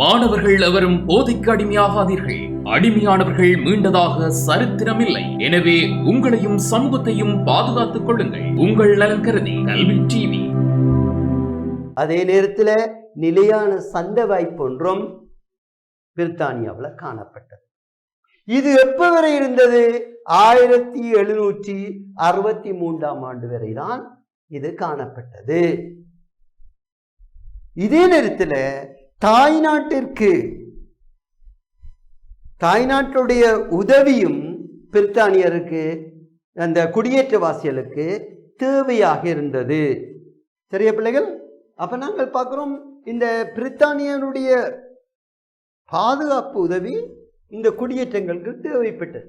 மாணவர்கள் எவரும் போதைக்கு அடிமையாகாதீர்கள். அடிமையானவர்கள் மீண்டதாக சரித்திரமில்லை. எனவே உங்களையும் சமூகத்தையும் பாதுகாத்துக் கொள்ளுங்கள். உங்கள் நலன் கருதி கல்வி டிவி. அதே நேரத்தில் நிலையான சந்தை வாய்ப்பொன்றும் பிரித்தானியாவில் காணப்பட்டது. இது எப்ப வரை இருந்தது? ஆயிரத்தி எழுநூற்றி அறுபத்தி மூன்றாம் ஆண்டு வரை தான் இது காணப்பட்டது. இதே நேரத்தில் தாய்நாட்டிற்கு. தாய்நாட்டுடைய உதவியும் பிரித்தானியருக்கு அந்த குடியேற்றவாசிகளுக்கு தேவையாக இருந்தது. சரியா பிள்ளைகள்? அப்ப நாங்கள் பார்க்குறோம் இந்த பிரித்தானியனுடைய பாதுகாப்பு உதவி இந்த குடியேற்றங்களுக்கு தேவைப்பட்டது.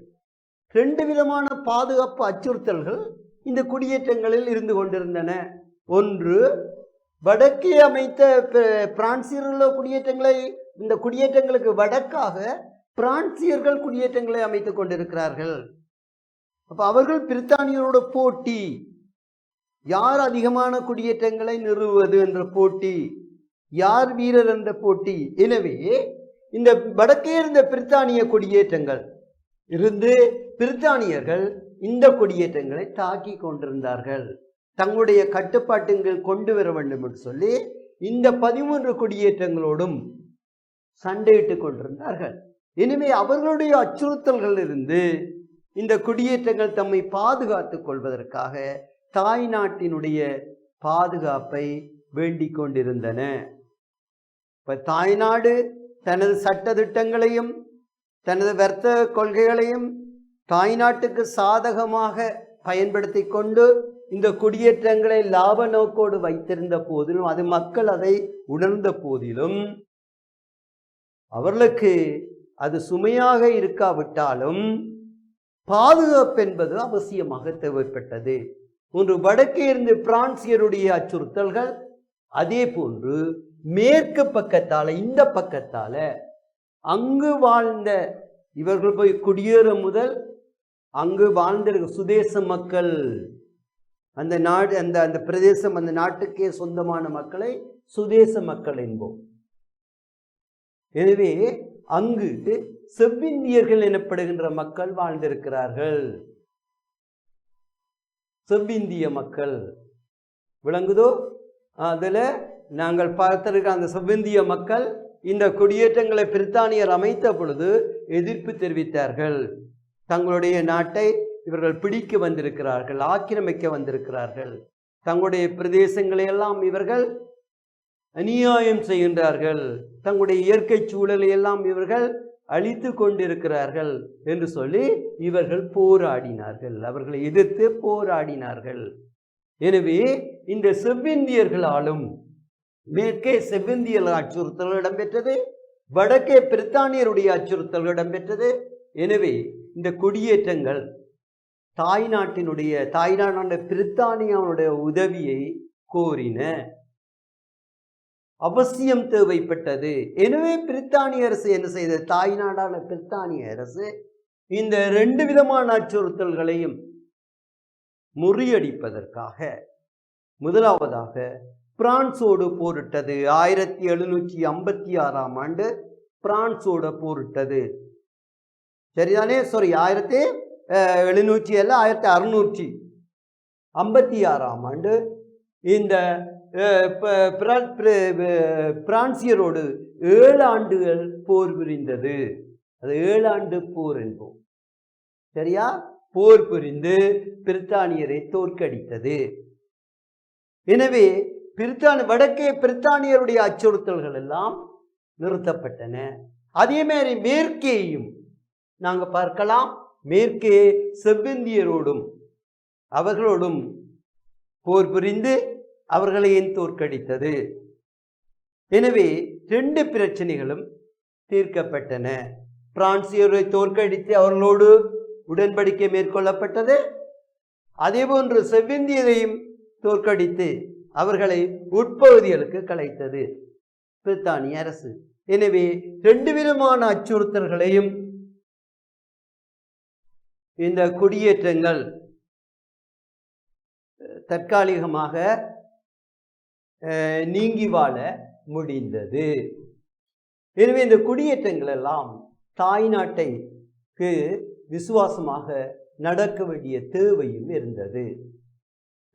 ரெண்டு விதமான பாதுகாப்பு அச்சுறுத்தல்கள் இந்த குடியேற்றங்களில் இருந்து கொண்டிருந்தன. ஒன்று வடக்கே அமைத்த பி- குடியேற்றங்களை இந்த குடியேற்றங்களுக்கு வடக்காக பிரான்சியர்கள் குடியேற்றங்களை அமைத்துக் கொண்டிருக்கிறார்கள். அப்ப அவர்கள் பிரித்தானியரோட போட்டி. யார் அதிகமான குடியேற்றங்களை நிறுவுவது என்ற போட்டி? யார் வீரர் என்ற போட்டி? எனவே இந்த வடக்கே இருந்த பிரித்தானிய குடியேற்றங்கள் இருந்து பிரித்தானியர்கள் இந்த குடியேற்றங்களை தாக்கி கொண்டிருந்தார்கள். தங்களுடைய கட்டுப்பாட்டுங்கள் கொண்டு வர வேண்டும் என்று சொல்லி இந்த பதிமூன்று குடியேற்றங்களோடும் சண்டையிட்டுக் கொண்டிருந்தார்கள். இனிமே அவர்களுடைய அச்சுறுத்தல்கள் இருந்து இந்த குடியேற்றங்கள் தம்மை பாதுகாத்துக் கொள்வதற்காக தாய் நாட்டினுடைய பாதுகாப்பை வேண்டிக் கொண்டிருந்தன. இப்ப தாய்நாடு தனது சட்ட திட்டங்களையும் தனது வர்த்தக கொள்கைகளையும் தாய்நாட்டுக்கு சாதகமாக பயன்படுத்தி கொண்டு இந்த குடியேற்றங்களை லாப நோக்கோடு வைத்திருந்த போதிலும் அது மக்கள் அதை உணர்ந்த போதிலும் அவர்களுக்கு அது சுமையாக இருக்காவிட்டாலும் பாதுகாப்பு என்பது அவசியமாக தேவைப்பட்டது. ஒன்று வடக்கே இருந்து பிரான்சியருடைய அச்சுறுத்தல்கள் அதே போன்று மேற்கு பக்கத்தால இந்த பக்கத்தால அங்கு வாழ்ந்த இவர்கள் போய் குடியேறும் முதல் அங்கு வாழ்ந்திருக்க சுதேச மக்கள் அந்த நாடு அந்த அந்த பிரதேசம் அந்த நாட்டுக்கே சொந்தமான மக்களை சுதேச மக்கள் என்போம். எனவே அங்கு செவ்விந்தியர்கள் எனப்படுகின்ற மக்கள் வாழ்ந்திருக்கிறார்கள். செவ்விந்திய மக்கள். விளங்குதோ? அதில் நாங்கள் பார்த்திருக்கிற அந்த செவ்விந்திய மக்கள் இந்த குடியேற்றங்களை பிரித்தானியர் அமைத்த பொழுது எதிர்ப்பு தெரிவித்தார்கள். தங்களுடைய நாட்டை இவர்கள் பிடிக்க வந்திருக்கிறார்கள் ஆக்கிரமிக்க வந்திருக்கிறார்கள். தங்களுடைய பிரதேசங்களை எல்லாம் இவர்கள் அநியாயம் செய்கின்றார்கள். தங்களுடைய இயற்கை சூழலை எல்லாம் இவர்கள் அழித்து கொண்டிருக்கிறார்கள் என்று சொல்லி இவர்கள் போராடினார்கள். அவர்களை எதிர்த்து போராடினார்கள். எனவே இந்த செவ்விந்தியர்களாலும் மேற்கே செவ்விந்தியர் அச்சுறுத்தல் இடம்பெற்றது வடக்கே பிரித்தானியருடைய அச்சுறுத்தல் இடம்பெற்றது. எனவே இந்த குடியேற்றங்கள் தாய்நாட்டினுடைய தாய்நாடான பிரித்தானியாவுடைய உதவியை கோரின. அவசியம் தேவைப்பட்டது. எனவே பிரித்தானிய அரசு என்ன செய்தது? தாய்நாடான பிரித்தானிய அரசு இந்த ரெண்டு விதமான அச்சுறுத்தல்களையும் முறியடிப்பதற்காக முதலாவதாக பிரான்சோடு போரிட்டது. ஆயிரத்தி எழுநூற்றி ஐம்பத்தி ஆறாம் ஆண்டு பிரான்சோட போரிட்டது. சரிதானே? சாரி ஆயிரத்தி எழுநூற்றி அல்ல ஆயிரத்தி அறுநூற்றி ஐம்பத்தி ஆறாம் ஆண்டு இந்த ப- பிரான்சியரோடு ஏழு ஆண்டுகள் போர் புரிந்தது. அது ஏழு ஆண்டு போர் என்போம். சரியா? போர் புரிந்து பிரித்தானியரை தோற்கடித்தது. எனவே பிரித்தானி வடக்கே பிரித்தானியருடைய அச்சுறுத்தல்கள் எல்லாம் நிறுத்தப்பட்டன. அதே மாதிரி மேற்கேயும் நாங்கள் பார்க்கலாம். மேற்கே செவ்விந்தியரோடும் அவர்களோடும் போர் புரிந்து அவர்களையும் தோற்கடித்தது? எனவே ரெண்டு பிரச்சனைகளும் தீர்க்கப்பட்டன. பிரான்சியரை தோற்கடித்து அவர்களோடு உடன்படிக்கை மேற்கொள்ளப்பட்டது. அதேபோன்று செவ்விந்தியரையும் தோற்கடித்து அவர்களை உட்பகுதிகளுக்கு கலைத்தது பிரித்தானிய அரசு. எனவே ரெண்டு விதமான அச்சுறுத்தல்களையும் இந்த குடியேற்றங்கள் தற்காலிகமாக நீங்கி வாழ முடிந்தது. எனவே இந்த குடியேற்றங்கள் எல்லாம் தாய் நாட்டைக்கு விசுவாசமாக நடக்க வேண்டிய தேவையும் இருந்தது.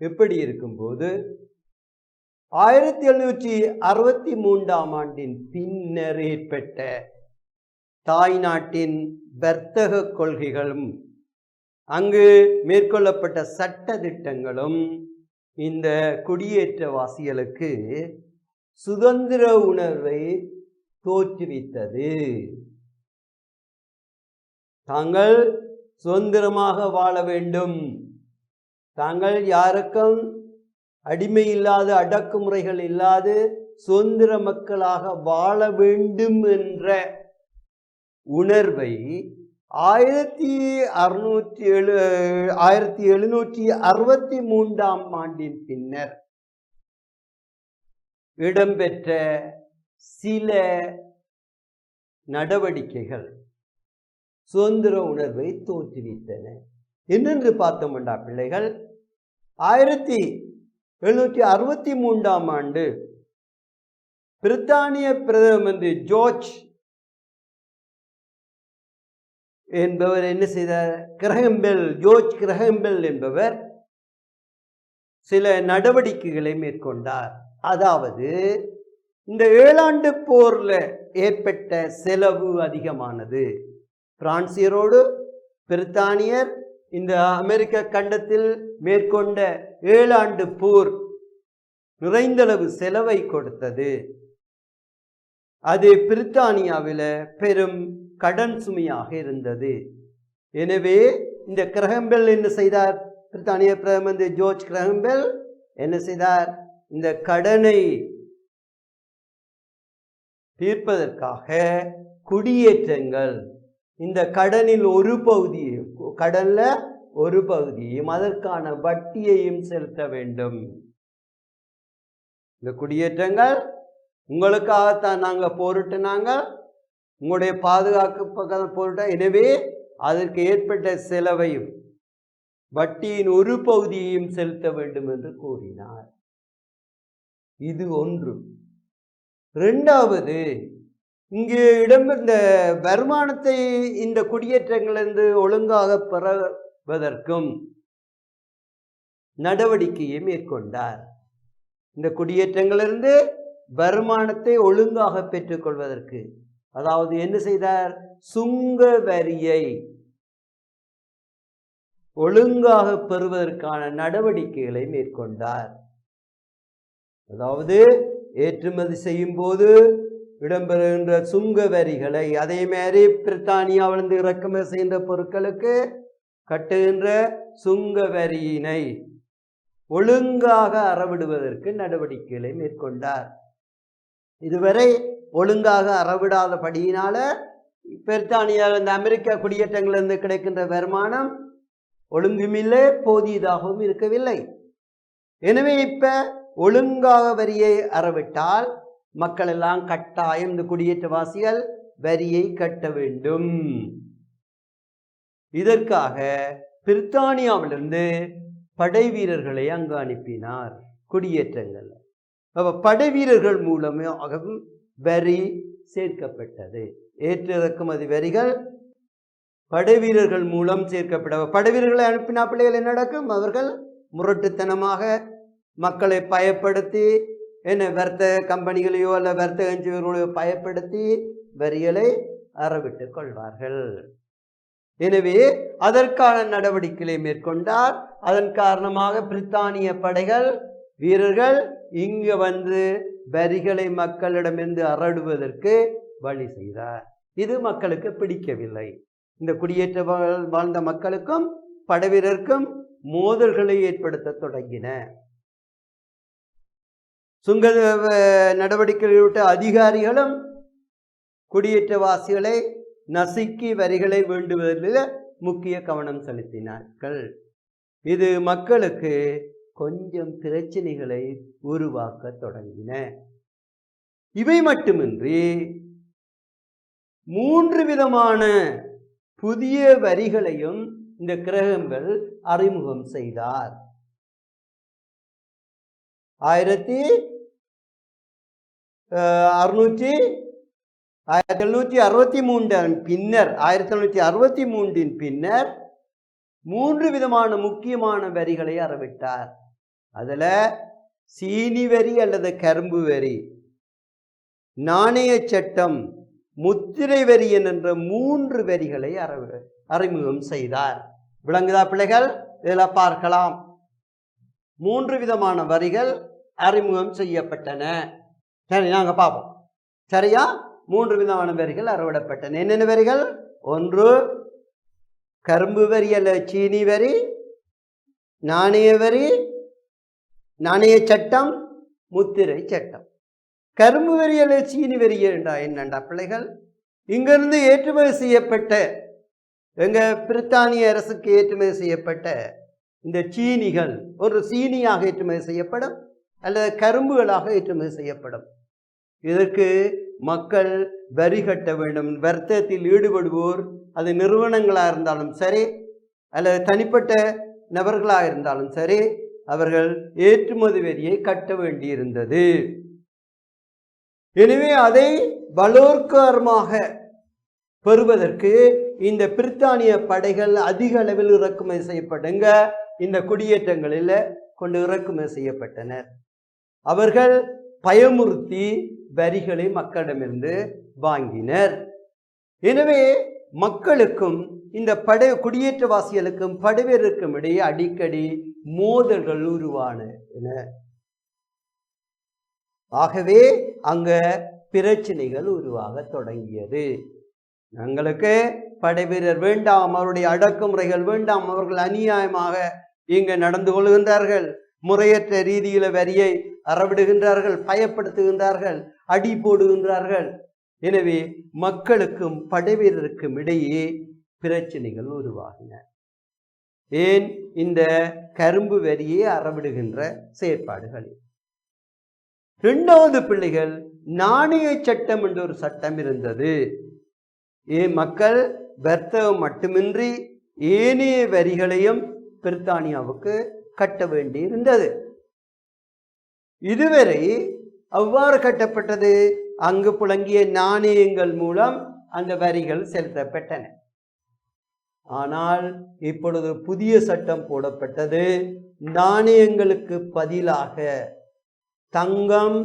எப்படி இருக்கும்போது ஆயிரத்தி எழுநூற்றி அறுபத்தி மூன்றாம் ஆண்டின் பின்னர் ஏற்பட்ட தாய் நாட்டின் வர்த்தக கொள்கைகளும் அங்கு மேற்கொள்ளப்பட்ட சட்ட திட்டங்களும் இந்த குடியேற்றவாசிகளுக்கு சுதந்திர உணர்வை தோற்றுவித்தது. தாங்கள் சுதந்திரமாக வாழ வேண்டும். தாங்கள் யாருக்கும் அடிமை இல்லாத அடக்குமுறைகள் இல்லாது சுதந்திர மக்களாக வாழ வேண்டும் என்ற உணர்வை ஆயிரத்தி அறுநூற்றி எழு ஆயிரத்தி எழுநூற்றி அறுபத்தி மூன்றாம் ஆண்டின் பின்னர் இடம்பெற்ற சில நடவடிக்கைகள் சுதந்திர உணர்வை தோற்றுவித்தன. என்னென்று பார்த்தோம்டா பிள்ளைகள்? ஆயிரத்தி எழுநூற்றி அறுபத்தி மூன்றாம் ஆண்டு பிரித்தானிய பிரதம மந்திரி ஜோர்ஜ் என்பவர் என்ன செய்தார்? கிரகம்பெல் ஜோர்ஜ் கிரகம்பெல் என்பவர் சில நடவடிக்கைகளை மேற்கொண்டார். அதாவது இந்த ஏழாண்டு போரில் ஏற்பட்ட செலவு அதிகமானது. பிரான்சியரோடு பிரித்தானியர் இந்த அமெரிக்க கண்டத்தில் மேற்கொண்ட ஏழாண்டு போர் நிறைந்தளவு செலவை கொடுத்தது. அது பிரித்தானியாவில் பெரும் கடன் சுமையாக இருந்தது. எனவே இந்த கிரகம்பெல் என்ன செய்தார்? பிரித்தானிய பிரதமர் ஜோர்ஜ் கிரகம்பெல் என்ன செய்தார்? இந்த கடனை தீர்ப்பதற்காக குடியேற்றங்கள். இந்த கடனில் ஒரு பகுதியையும் கடனில் ஒரு பகுதியையும் அதற்கான வட்டியையும் செலுத்த வேண்டும். இந்த குடியேற்றங்கள் உங்களுக்காகத்தான் நாங்கள். போரிட்டுனாங்க உங்களுடைய பாதுகாப்பு பக்கம் போரிட்ட எனவே அதற்கு ஏற்பட்ட செலவையும் வட்டியின் ஒரு பகுதியையும் செலுத்த வேண்டும் என்று கூறினார். இது ஒன்று. ரெண்டாவது இங்கே இடம்பெற்ற வருமானத்தை இந்த குடியேற்றங்களிலிருந்து ஒழுங்காக பெறுவதற்கும் நடவடிக்கையை மேற்கொண்டார். இந்த குடியேற்றங்களிலிருந்து வருமானத்தை ஒழுங்காக பெற்றுக்கொள்வதற்கு அதாவது என்ன செய்தார்? சுங்க வரியை ஒழுங்காக பெறுவதற்கான நடவடிக்கைகளை மேற்கொண்டார். அதாவது ஏற்றுமதி செய்யும் போது இடம்பெறுகின்ற சுங்க வரிகளை அதே மாதிரி பிரித்தானியாவிலிருந்து இறக்குமதி செய்கின்ற பொருட்களுக்கு கட்டுகின்ற சுங்க வரியினை ஒழுங்காக அறவிடுவதற்கு நடவடிக்கைகளை மேற்கொண்டார். இதுவரை ஒழுங்காக அறவிடாதபடியினால பிரித்தானியாவில் இந்த அமெரிக்க குடியேற்றங்களிலிருந்து கிடைக்கின்ற வருமானம் ஒழுங்குமில்லை போதியதாகவும் இருக்கவில்லை. எனவே இப்ப ஒழுங்காக வரியை அறவிட்டால் மக்கள் எல்லாம் கட்டாயம் இந்த குடியேற்றவாசிகள் வரியை கட்ட வேண்டும். இதற்காக பிரித்தானியாவிலிருந்து படை வீரர்களை அங்கு அனுப்பினார் குடியேற்றங்கள். அப்போ படை வீரர்கள் மூலமாகவும் வரி சேர்க்கப்பட்டது. ஏற்ற இறக்குமதி வரிகள் படைவீரர்கள் மூலம் சேர்க்கப்பட படைவீரர்களை அனுப்பினா பிள்ளைகள் என்ன நடக்கும்? அவர்கள் முரட்டுத்தனமாக மக்களை பயப்படுத்தி என்ன வர்த்தக கம்பெனிகளையோ அல்ல வர்த்தக என்ஜிஓர்களையோ பயப்படுத்தி வரிகளை அறவிட்டுக் கொள்வார்கள். எனவே அதற்கான நடவடிக்கைகளை மேற்கொண்டார். அதன் காரணமாக பிரித்தானிய படைகள் வீரர்கள் இங்கு வந்து வரிகளை மக்களிடமிருந்து அறடுவதற்கு வழி செய்தார். இது மக்களுக்கு பிடிக்கவில்லை. இந்த குடியேற்ற வாழ்- வாழ்ந்த மக்களுக்கும் படைவீரருக்கும் மோதல்களை ஏற்படுத்த தொடங்கின. சுங்க அஹ், நடவடிக்கைகளில் விட்ட அதிகாரிகளும் குடியேற்றவாசிகளை நசுக்கி வரிகளை வேண்டுவதில் முக்கிய கவனம் செலுத்தினார்கள். இது மக்களுக்கு கொஞ்சம் பிரச்சனைகளை உருவாக்க தொடங்கின. இவை மட்டுமின்றி மூன்று விதமான புதிய வரிகளையும் இந்த கிரகங்கள் அறிமுகம் செய்தார். ஆயிரத்தி அறுநூற்றி ஆயிரத்தி எழுநூற்றி அறுபத்தி மூன்றின் பின்னர் ஆயிரத்தி எழுநூற்றி அறுபத்தி மூன்றின் பின்னர் மூன்று விதமான முக்கியமான வரிகளை அறவிட்டார். அதில் சீனி வரி அல்லது கரும்பு வரி நாணய சட்டம் முத்திரை வரி என்ற மூன்று வரிகளை அறிவு அறிமுகம் செய்தார். விளங்குதா பிள்ளைகள்? இதில் பார்க்கலாம். மூன்று விதமான வரிகள் அறிமுகம் செய்யப்பட்டன. சரி நாங்கள் பார்ப்போம். சரியா? மூன்று விதமான வரிகள் அறவிடப்பட்டன. என்னென்ன வரிகள் ஒன்று கரும்பு வரி அல்ல சீனி வரி நாணய வரி நாணய சட்டம் முத்திரை சட்டம். கரும்பு வரி சீனி வரி என்றா என்னண்டா பிள்ளைகள்? இங்கிருந்து ஏற்றுமதி செய்யப்பட்ட எங்கள் பிரித்தானிய அரசுக்கு ஏற்றுமதி செய்யப்பட்ட இந்த சீனிகள் ஒரு சீனியாக ஏற்றுமதி செய்யப்படும் அல்லது கரும்புகளாக ஏற்றுமதி செய்யப்படும். இதற்கு மக்கள் வரி கட்ட வேண்டும். வர்த்தகத்தில் ஈடுபடுவோர் அது நிறுவனங்களாக இருந்தாலும் சரி அல்லது தனிப்பட்ட நபர்களாக இருந்தாலும் சரி அவர்கள் ஏற்றுமதி வரியை கட்ட வேண்டியிருந்தது. எனவே அதை பலோர்க்காரமாக பெறுவதற்கு இந்த பிரித்தானிய படைகள் அதிக அளவில் இறக்குமதி செய்யப்படுங்க இந்த குடியேற்றங்களில் கொண்டு இறக்குமதி செய்யப்பட்டனர். அவர்கள் பயமுறுத்தி வரிகளை மக்களிடமிருந்து வாங்கினர். எனவே மக்களுக்கும் இந்த படை குடியேற்றவாசிகளுக்கும் படைவீரருக்கும் இடையே அடிக்கடி மோதல்கள் உருவான ஆகவே அங்க பிரச்சனைகள் உருவாக தொடங்கியது. எங்களுக்கு படைவீரர் வேண்டாம் அவருடைய அடக்குமுறைகள் வேண்டாம் அவர்கள் அநியாயமாக இங்கு நடந்து கொள்கின்றார்கள். முறையற்ற ரீதியில வரியை அறவிடுகின்றார்கள் பயப்படுத்துகின்றார்கள் அடி போடுகின்றார்கள். எனவே மக்களுக்கும் படைவீரருக்கும் இடையே பிரச்சனைகள் உருவாகின. ஏன்? இந்த கரும்பு வரியை அறவிடுகின்ற செயற்பாடுகளில். இரண்டாவது பிள்ளைகள் நாணய சட்டம் என்ற ஒரு சட்டம் இருந்தது. ஏன் மக்கள் வர்த்தகம் மட்டுமின்றி ஏனைய வரிகளையும் பிரித்தானியாவுக்கு கட்ட வேண்டி இருந்தது இதுவரை அவ்வாறு கட்டப்பட்டது. அங்கு புழங்கிய நாணயங்கள் மூலம் அந்த வரிகள் செலுத்தப்பட்டன. ஆனால் இப்பொழுது புதிய சட்டம் போடப்பட்டது. நாணயங்களுக்கு பதிலாக தங்கம்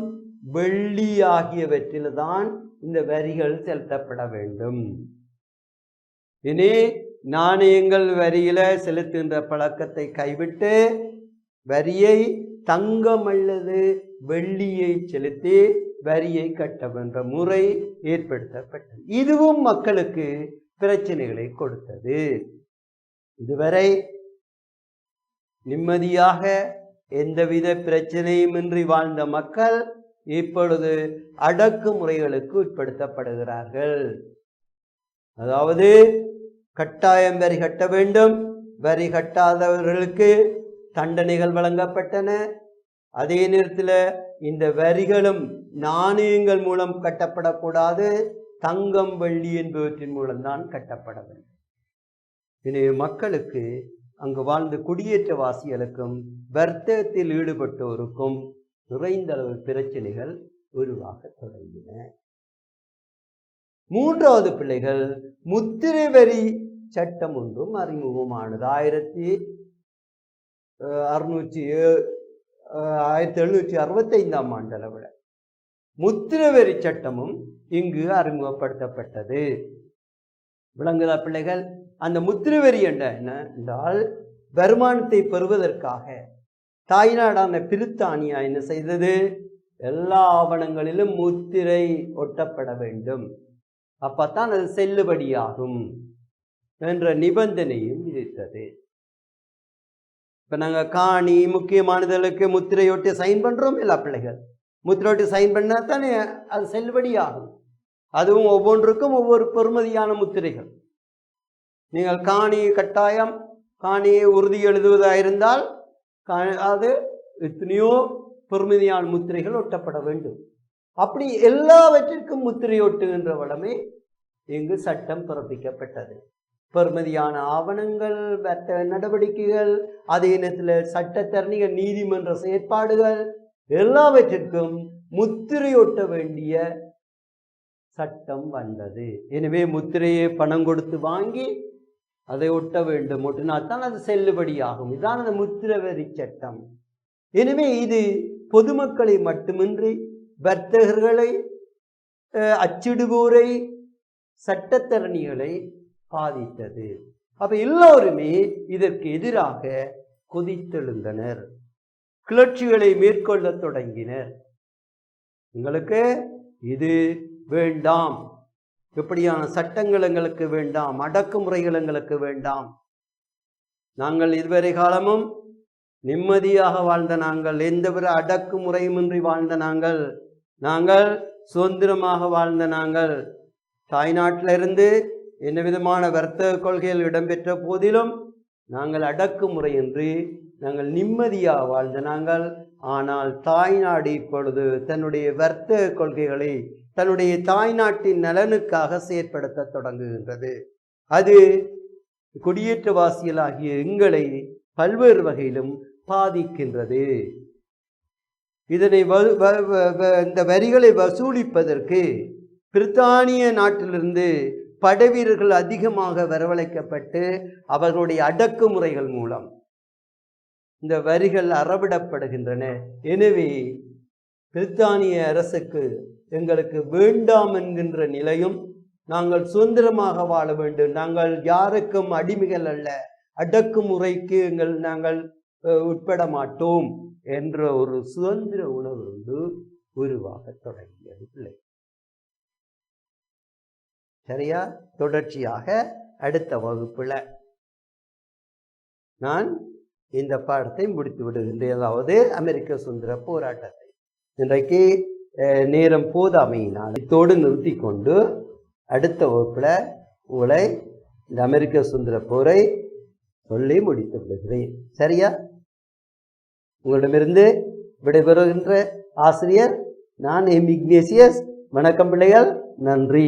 வெள்ளி ஆகியவற்றில்தான் இந்த வரிகள் செலுத்தப்பட வேண்டும். இனி நாணயங்கள் வரியில செலுத்துகின்ற பழக்கத்தை கைவிட்டு வரியை தங்கம் அல்லது வெள்ளியை செலுத்தி வரியை கட்ட வேண்ட முறை ஏற்படுத்தப்பட்டது. இதுவும் மக்களுக்கு பிரச்சனைகளை கொடுத்தது. இதுவரை நிம்மதியாக எந்தவித பிரச்சனையுமின்றி வாழ்ந்த மக்கள் இப்பொழுது அடக்குமுறைகளுக்கு உட்படுத்தப்படுகிறார்கள். அதாவது கட்டாயம் வரி கட்ட வேண்டும். வரி கட்டாதவர்களுக்கு தண்டனைகள் வழங்கப்பட்டன. அதே நேரத்தில் இந்த வரிகளும் நாணயங்கள் மூலம் கட்டப்படக்கூடாது. தங்கம் வெள்ளி என்பவற்றின் மூலம்தான் கட்டப்பட வேண்டும். எனவே மக்களுக்கு அங்கு வாழ்ந்த குடியேற்றவாசிகளுக்கும் வர்த்தகத்தில் ஈடுபட்டோருக்கும் நிறைந்த அளவு பிரச்சனைகள் உருவாக தொடங்கின. மூன்றாவது பிள்ளைகள் முத்திரை வரி சட்டம் ஒன்றும் அறிமுகமானது. ஆயிரத்தி அறுநூற்றி ஆயிரத்தி எழுநூற்றி அறுபத்தைந்தாம் ஆண்டு அளவில். முத்திரவெறி சட்டமும் இங்கு அறிமுகப்படுத்தப்பட்டது. விளங்குதா பிள்ளைகள்? அந்த முத்திரவெறி என்ற என்ன என்ன என்றால் வருமானத்தை பெறுவதற்காக தாய்நாடான பிரித்தானியா என்ன செய்தது? எல்லா ஆவணங்களிலும் முத்திரை ஒட்டப்பட வேண்டும். அப்பத்தான் அது செல்லுபடியாகும் என்ற நிபந்தனையும் விதித்தது. இப்ப நாங்க காணி முக்கியமானதுகளுக்கு முத்திரையொட்டி சைன் பண்றோம் இல்ல பிள்ளைகள்? முத்திரையொட்டி சைன் பண்ணால் தானே அது செல்லுபடியாகும். அதுவும் ஒவ்வொன்றுக்கும் ஒவ்வொரு பெறுமதியான முத்திரைகள். நீங்கள் காணி கட்டாயம் காணியை உறுதி எழுதுவதாக இருந்தால் கா- அது எத்தனையோ பெருமதியான முத்திரைகள் ஒட்டப்பட வேண்டும். அப்படி எல்லாவற்றிற்கும் முத்திரை ஒட்டுகின்ற வளமே இங்கு சட்டம் பிறப்பிக்கப்பட்டது. பெருமதியான ஆவணங்கள் வர்த்தக நடவடிக்கைகள் அதே நேரத்தில் சட்டத்தரணிகள் நீதிமன்ற செயற்பாடுகள் எல்லாவற்றிற்கும் முத்திரையொட்ட வேண்டிய சட்டம் வந்தது. எனவே முத்திரையை பணம் கொடுத்து வாங்கி அதை ஒட்ட வேண்டும். ஒட்டினால்தான் அது செல்லுபடியாகும். இதுதான் அந்த முத்திரை வரி சட்டம். எனவே இது பொதுமக்களை மட்டுமின்றி வர்த்தகர்களை அச்சிடுவோரை சட்டத்தரணிகளை பாதித்தது. அப்ப எல்லோருமே இதற்கு எதிராக கொதித்தெழுந்தனர். கிளர்ச்சிகளை மேற்கொள்ளத் தொடங்கினர். எங்களுக்கு இது வேண்டாம். இப்படியான சட்டங்கள் எங்களுக்கு வேண்டாம். அடக்குமுறைகள் எங்களுக்கு வேண்டாம். நாங்கள் இதுவரை காலமும் நிம்மதியாக வாழ்ந்த நாங்கள் எந்தவித அடக்குமுறையுமின்றி வாழ்ந்த நாங்கள் நாங்கள் சுதந்திரமாக வாழ்ந்த நாங்கள். தாய்நாட்டிலிருந்து என்ன விதமான வர்த்தக கொள்கைகள் இடம்பெற்ற போதிலும் நாங்கள் அடக்குமுறையின்றி நாங்கள் நிம்மதியாக வாழ்ந்த நாங்கள். ஆனால் தாய்நாடு இப்பொழுது தன்னுடைய வர்த்தக கொள்கைகளை தன்னுடைய தாய்நாட்டின் நலனுக்காக செயற்படுத்த தொடங்குகின்றது. அது குடியேற்றவாசிகளாகிய எங்களை பல்வேறு வகையிலும் பாதிக்கின்றது. இதனை வ- வ- வ- இந்த வரிகளை வசூலிப்பதற்கு பிரித்தானிய நாட்டிலிருந்து படைவீரர்கள் அதிகமாக வரவழைக்கப்பட்டு அவர்களுடைய அடக்குமுறைகள் மூலம் இந்த வரிகள் அறவிடப்படுகின்றன. எனவே பிரித்தானிய அரசுக்கு எங்களுக்கு வேண்டாம் என்கின்ற நிலையும் நாங்கள் சுதந்திரமாக வாழ வேண்டும். நாங்கள் யாருக்கும் அடிமைகள் அல்ல. அடக்குமுறைக்கு எங்கள் நாங்கள் உட்பட மாட்டோம் என்ற ஒரு சுதந்திர உணர்வு உருவாக தொடங்கியது. பிள்ளை சரியா? தொடர்ச்சியாக அடுத்த வகுப்பில். நான் இந்த பாடத்தை முடித்து விடுகின்றேன். அதாவது அமெரிக்க சுதந்திர போராட்டத்தை. இன்றைக்கு நேரம் போதாமையினால் இத்தோடு நிறுத்தி கொண்டு அடுத்த வகுப்பில் உங்களை இந்த அமெரிக்க சுதந்திர போரை சொல்லி முடித்து விடுகிறேன். சரியா? உங்களிடமிருந்து விடைபெறுகின்ற ஆசிரியர் நான் எம். இக்னேசியஸ். வணக்கம் பிள்ளைகள். நன்றி.